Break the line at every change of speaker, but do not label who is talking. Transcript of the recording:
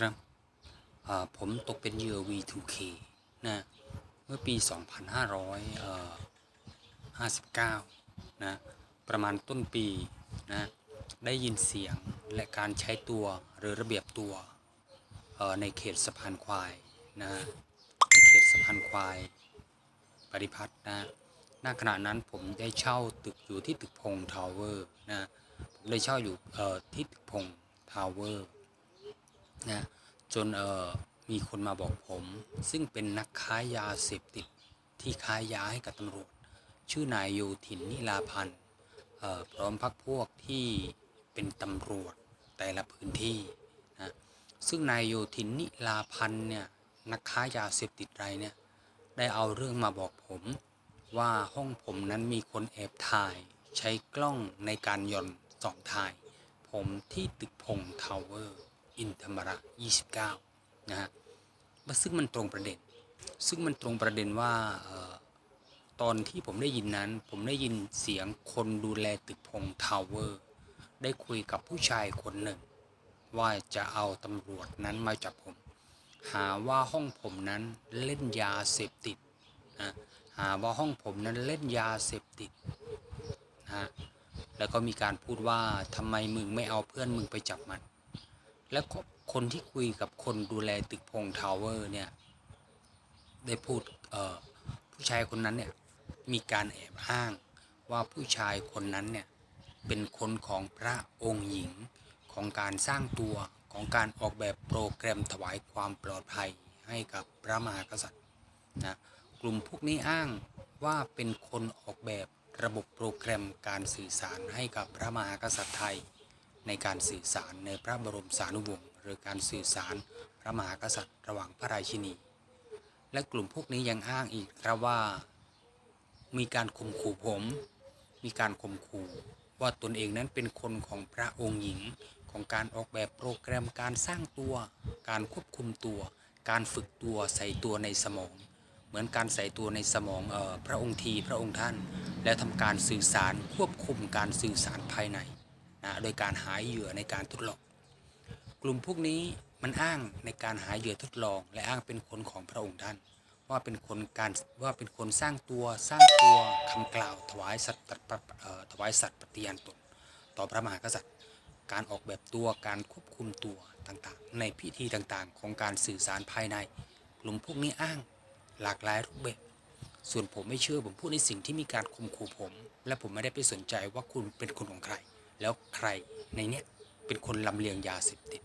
ครับผมตกเป็นเหยื่อ V2K นะเมื่อปี 2559 นะประมาณต้นปีนะได้ยินเสียงและการใช้ตัวหรือระเบียบตัวในเขตสะพานควายนะในเขตสะพานควายปริพัฒน์นะณขณะนั้นผมได้เช่าตึกอยู่ที่ตึกพงทาวเวอร์นะผมได้เช่าอยู่ที่ตึกพงทาวเวอร์ นะจนเออมีคนมาบอกผม ซึ่งเป็นนักค้ายาเสพติดที่ค้ายาให้กับตำรวจ ชื่อนายโยธินนิลาพันธ์พร้อมพักพวกที่เป็นตำรวจแต่ละพื้นที่นะซึ่งนายโยธินนิลาพันธ์เนี่ยนักค้ายาเสพติดรายเนี่ยได้เอาเรื่องมาบอกผมว่าห้องผมนั้นมีคนแอบถ่าย ใช้กล้องในการย่อนส่องถ่าย ผมที่ตึกพงทาวเวอร์ อินธรรมระ 29 นะฮะซึ่งมันตรงประเด็น ซึ่งมันตรงประเด็นว่าออตอนที่ผมได้ยินนั้น ผมได้ยินเสียงคนดูแลตึกพงทาวเวอร์ ได้คุยกับผู้ชายคนหนึ่ง ว่าจะเอาตำรวจนั้นมาจับผม หาว่าห้องผมนั้นเล่นยาเสพติดนะหาว่าห้องผมนั้นเล่นยาเสพติดนะฮะแล้วก็มีการพูดว่าทำไมมึงไม่เอาเพื่อนมึงไปจับมัน แล้วคนที่คุยกับคนดูแลตึกพงทาวเวอร์เนี่ย ได้พูดเอ่อผู้ชายคนนั้นเนี่ยมีการแอบอ้างว่าผู้ชายคนนั้นเนี่ยเป็นคนของพระองค์หญิงของการสร้างตัวของการออกแบบโปรแกรมถวายความปลอดภัยให้กับพระมหากษัตริย์นะกลุ่มพวกนี้อ้างว่าเป็นคนออกแบบระบบโปรแกรมการสื่อสารให้กับพระมหากษัตริย์ไทย ในการสื่อสารในพระบรมสารีวงศ์หรือการสื่อสารพระมหากษัตริย์ระหว่างพระราชินี และกลุ่มพวกนี้ยังอ้างอีกครับว่า มีการข่มขู่ผม มีการข่มขู่ว่าตนเองนั้นเป็นคนของพระองค์หญิงของการออกแบบโปรแกรมการสร้างตัว การควบคุมตัว การฝึกตัวใส่ตัวในสมอง เหมือนการใส่ตัวในสมองออพระองค์ทีพระองค์ท่าน แล้วทำการสื่อสารควบคุมการสื่อสารภายใน นะโดยการหาเหยื่อในการทดลอง กลุ่มพวกนี้มันอ้างในการหาเหยื่อทดลอง และอ้างเป็นคนของพระองค์ท่าน ว่าเป็นคนการว่าเป็นคนสร้างตัวสร้างตัวคำกล่าวถวายสัตย์ถวายสัตย์ปฏิญาณตน ต่อพระมหากษัตริย์ การออกแบบตัวการควบคุมตัวต่างๆ ในพิธีต่างๆ ของการสื่อสารภายใน กลุ่มพวกนี้อ้างหลากหลายรูปแบบส่วนผมไม่เชื่อผมพูดในสิ่งที่มีการข่มขู่ผม และผมไม่ได้ไปสนใจว่าคุณเป็นคนของใคร แล้วใครในเนี้ยเป็นคนลำเลียงยาเสพติด